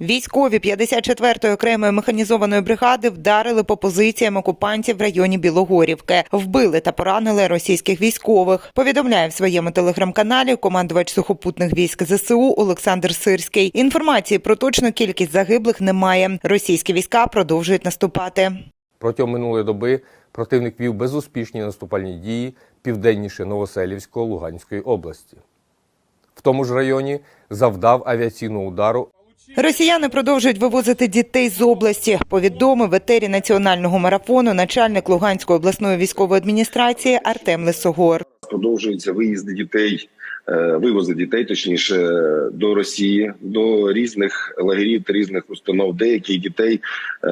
Військові 54-ї окремої механізованої бригади вдарили по позиціям окупантів в районі Білогорівки, вбили та поранили російських військових. Повідомляє в своєму телеграм-каналі командувач сухопутних військ ЗСУ Олександр Сирський. Інформації про точну кількість загиблих немає. Російські війська продовжують наступати. Протягом минулої доби противник вів безуспішні наступальні дії південніше Новоселівського Луганської області. В тому ж районі завдав авіаційного удару Росіяни продовжують вивозити дітей з області. Повідомив етері національного марафону начальник Луганської обласної військової адміністрації Артем Лисогор. продовжуються виїзди дітей, е, вивози дітей, точніше, до Росії, до різних лагерів та різних установ. Деяких дітей е,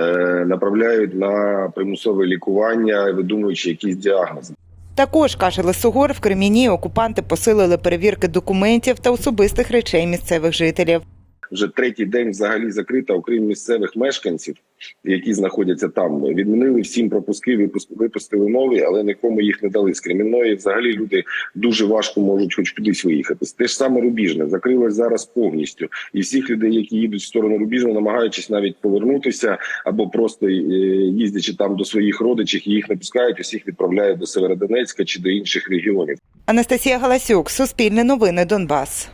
направляють на примусове лікування, видумуючи якісь діагнози. Також каже Лисогор, в Креміні окупанти посилили перевірки документів та особистих речей місцевих жителів. Вже третій день взагалі закрита, окрім місцевих мешканців, які знаходяться там. Відмінили всім пропуски, випустили нові, але нікому їх не дали. З Кремінної взагалі люди дуже важко можуть хоч кудись виїхати. Те ж саме Рубіжне закрилось зараз повністю, і всіх людей, які їдуть в сторону Рубіжного, намагаючись навіть повернутися або просто е, їздячи там до своїх родичів, їх не пускають. Усіх відправляють до Северодонецька чи до інших регіонів. Анастасія Галасюк, Суспільне новини, Донбас.